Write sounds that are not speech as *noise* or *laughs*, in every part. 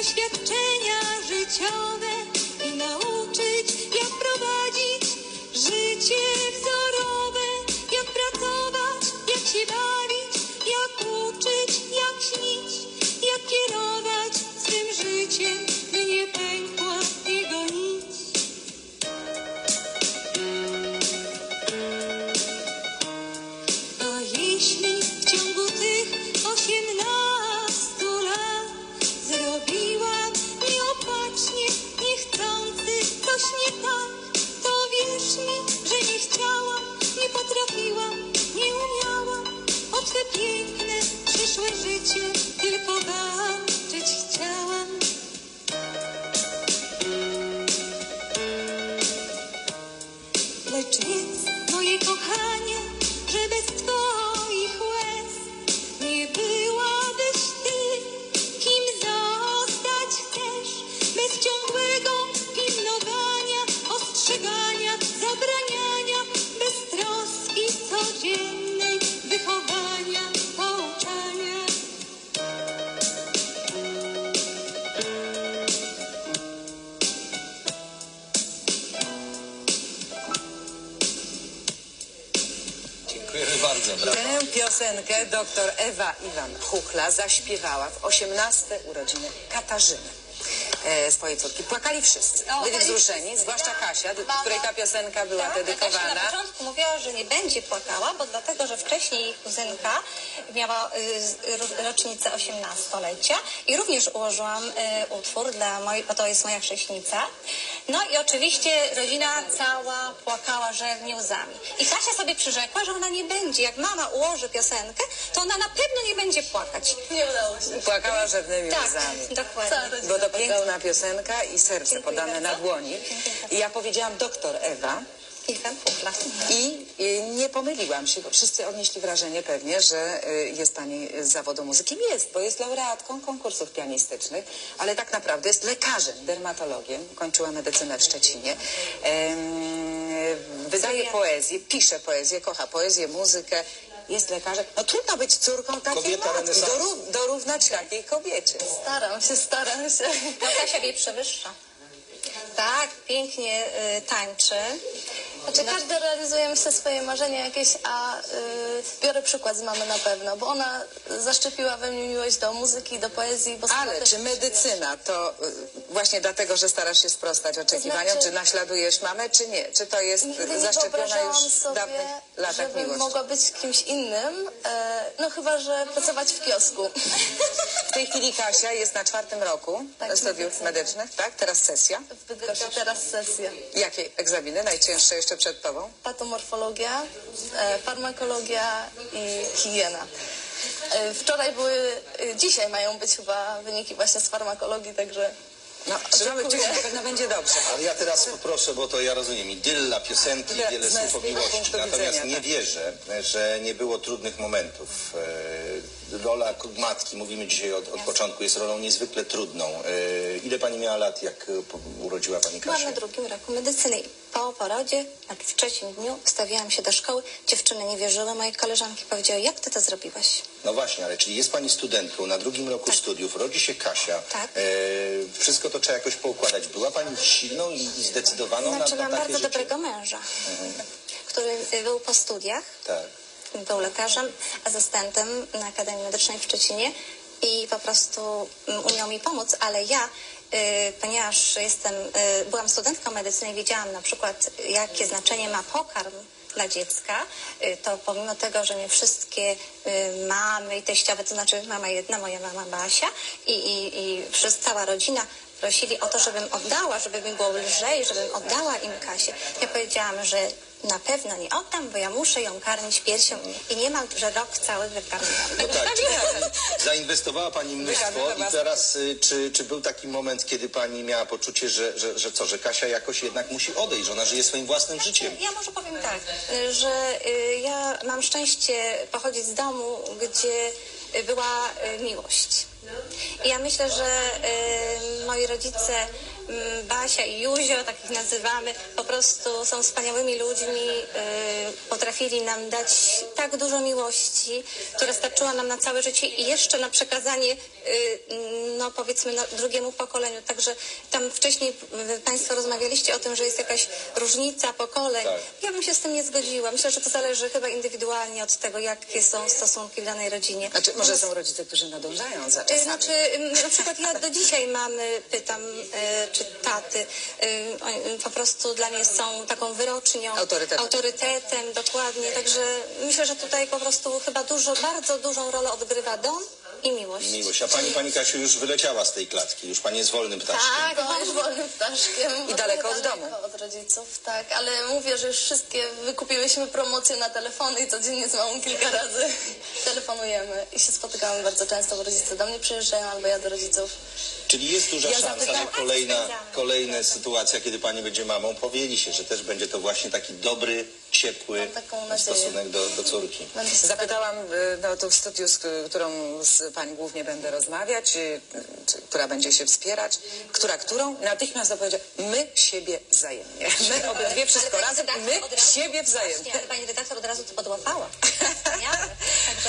doświadczenia życiowe you Tę piosenkę doktor Ewa Iwan Huchla zaśpiewała w 18 urodziny Katarzyny. E, swojej córki. Płakali wszyscy. O, Byli wzruszeni, wszyscy. zwłaszcza Ja, Kasia, do mama. której ta piosenka była Tak, Kasia na dedykowana. początku mówiła, że nie będzie płakała, bo dlatego, że wcześniej jej kuzynka miała y, z- ro- rocznicę 18-lecia i również ułożyłam y, utwór dla mojej, bo to jest moja chrześnica. No i oczywiście rodzina cała płakała żernie łzami. I Kasia sobie przyrzekła, że ona nie będzie, jak mama ułoży piosenkę, to ona na pewno nie będzie płakać. Nie udało się. Płakała żadnymi Tak, łzami. dokładnie. Bo to piękna piosenka i serce podane na dłoni. I ja powiedziałam doktor Ewa Kilka pufla. i y, nie pomyliłam się, bo wszyscy odnieśli wrażenie pewnie, że y, jest pani z zawodu muzyki. Jest, bo jest laureatką konkursów pianistycznych, ale tak naprawdę jest lekarzem, dermatologiem. Kończyła medycynę w Szczecinie. Wydaje poezję, pisze poezję, kocha poezję, muzykę. Jest lekarzem. No trudno być córką takiej Kobieta matki, renesansu. doró- dorównać takiej kobiecie. Staram się, staram się. No Kasia jej przewyższa. Tak, pięknie y, tańczy. Znaczy każdy realizujemy sobie swoje marzenia jakieś, a y, biorę przykład z mamy na pewno, bo ona zaszczepiła we mnie miłość do muzyki, do poezji. Bo sama Ale też czy medycyna to y, właśnie dlatego, że starasz się sprostać oczekiwaniom, znaczy- czy naśladujesz mamę, czy nie? Czy to jest Nigdy nie zaszczepiona wyobrażałam już w sobie, dawnych latach żebym miłość? mogła być kimś innym, e, no chyba, że pracować w kiosku. *laughs* W tej chwili Kasia jest na czwartym roku Tak, studiów medycyna. medycznych, tak? Teraz sesja. W Bydgoszczy teraz sesja. Jakie egzaminy? Najcięższe jeszcze przed tobą? Patomorfologia, e, farmakologia i higiena. E, wczoraj były, e, dzisiaj mają być chyba wyniki właśnie z farmakologii, także No, trzymamy kciuki, na pewno będzie dobrze. Ale ja teraz poproszę, bo to ja rozumiem, idylla, piosenki, Dla- wiele słów o miłości. Natomiast widzenia, nie tak. wierzę, że nie było trudnych momentów. Rola matki, mówimy dzisiaj od, od początku, jest rolą niezwykle trudną. E, Ile pani miała lat, jak e, urodziła pani Byłam Kasię? na drugim roku medycyny. Po porodzie, w trzecim dniu, wstawiłam się do szkoły. Dziewczyny nie wierzyły, moje koleżanki powiedziały, jak ty to zrobiłaś? No właśnie, ale czyli jest pani studentką na drugim roku studiów, rodzi się Kasia. Tak. E, wszystko to trzeba jakoś poukładać. Była pani silną i, i zdecydowaną Znaczy, na, na mam takie bardzo życie? dobrego męża, który y, był po studiach, Tak. Był lekarzem, asystentem na Akademii Medycznej w Szczecinie i po prostu mm, umiał mi pomóc, ale ja, y, ponieważ jestem, y, byłam studentką medycyny wiedziałam na przykład, jakie znaczenie ma pokarm dla dziecka, y, to pomimo tego, że nie wszystkie mamy i teściowe, to znaczy mama jedna, moja mama Basia i, i, i przez cała rodzina prosili o to, żebym oddała, żeby mi było lżej, żebym oddała im Kasię. Ja powiedziałam, że na pewno nie oddam, bo ja muszę ją karmić piersią i nie mam, że rok cały wykarmiłam. No tak, zainwestowała Pani mnóstwo i teraz y, czy, czy był taki moment, kiedy Pani miała poczucie, że, że, że co, że Kasia jakoś jednak musi odejść, że ona żyje swoim własnym życiem? Ja może powiem tak, że y, ja mam szczęście pochodzić z domu, gdzie była y, miłość. I ja myślę, że y, moi rodzice Basia i Józio, tak ich nazywamy, po prostu są wspaniałymi ludźmi, y, potrafili nam dać tak dużo miłości, która starczyła nam na całe życie i jeszcze na przekazanie, y, no powiedzmy, no, drugiemu pokoleniu. Także tam wcześniej y, Państwo rozmawialiście o tym, że jest jakaś różnica pokoleń. Tak. Ja bym się z tym nie zgodziła. Myślę, że to zależy chyba indywidualnie od tego, jakie są stosunki w danej rodzinie. Znaczy, może są rodzice, którzy nadążają za Y, czasami. Znaczy, na przykład ja do dzisiaj mamy, pytam, czy taty, y, po prostu dla mnie są taką wyrocznią, Autorytetem. autorytetem, dokładnie. Także myślę, że tutaj po prostu chyba dużo, bardzo dużą rolę odgrywa dom i miłość. Miłość. A pani, pani Kasiu, już wyleciała z tej klatki. Już pani jest wolnym ptaszkiem. Tak, no, już wolnym ptaszkiem. I daleko od domu. od rodziców, tak. Ale mówię, że już wszystkie wykupiłyśmy promocje na telefony i codziennie z mamą kilka razy *laughs* telefonujemy i się spotykamy bardzo często, bo rodzice do mnie przyjeżdżają albo ja do rodziców. Czyli jest duża Ja szansa, że kolejna, kolejna sytuacja, kiedy pani będzie mamą, powieli się, że też będzie to właśnie taki dobry, ciepły Mam stosunek do, do córki. Zapytałam no, tu w studiu, z którą z pani głównie będę rozmawiać, y, czy, która będzie się wspierać, która którą, natychmiast odpowiedziała, my siebie wzajemnie. My obydwie wszystko Ale pani razem, redaktor my razu- siebie wzajemnie. Właśnie, ale pani redaktor od razu to podłapała. *laughs*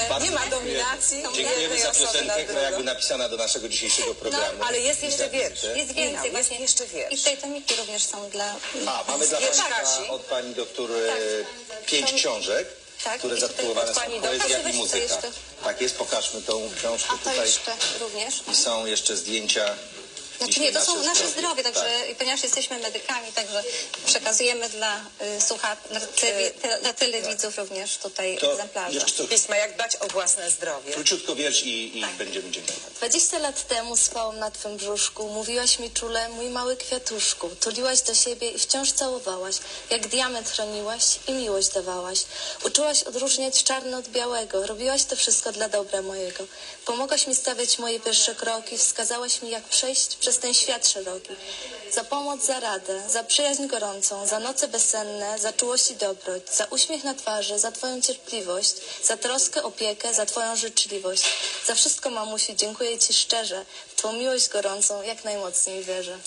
Także Nie ma dominacji Dziękujemy za piosenkę, która jakby napisana do naszego dzisiejszego programu. ale jest jeszcze wiersz. jest więcej jest właśnie. jeszcze wiersz. I tej tomiki również są dla... A, mamy dla Kasi. od pani doktor e, pięć książek, Tak, które zatytułowane są Poezja i muzyka. Tak jest, pokażmy tą książkę A to tutaj. jeszcze również. I są jeszcze zdjęcia. Znaczy nie, to są nasze zdrowie, Tak. także i ponieważ jesteśmy medykami, także przekazujemy dla y, słuchaczy, dla, tele, te, dla telewidzów również tutaj To egzemplarze. co, Pisma, jak dbać o własne zdrowie. króciutko wiersz i, i Tak. będziemy dziękować. 20 lat temu spałam na twym brzuszku, mówiłaś mi czule, mój mały kwiatuszku, tuliłaś do siebie i wciąż całowałaś, jak diament chroniłaś i miłość dawałaś. Uczyłaś odróżniać czarno od białego, robiłaś to wszystko dla dobra mojego. Pomogłaś mi stawiać moje pierwsze kroki, wskazałaś mi jak przejść przez ten świat szeroki. Za pomoc, za radę, za przyjaźń gorącą, za noce bezsenne, za czułość i dobroć, za uśmiech na twarzy, za twoją cierpliwość, za troskę, opiekę, za twoją życzliwość. Za wszystko, mamusi, dziękuję ci szczerze. W twą miłość gorącą jak najmocniej wierzę.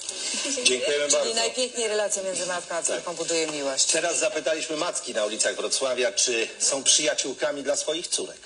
Dziękujemy Czyli bardzo. najpiękniej relacje między matką a Tak. córką buduje miłość. Teraz zapytaliśmy matki na ulicach Wrocławia, czy są przyjaciółkami dla swoich córek.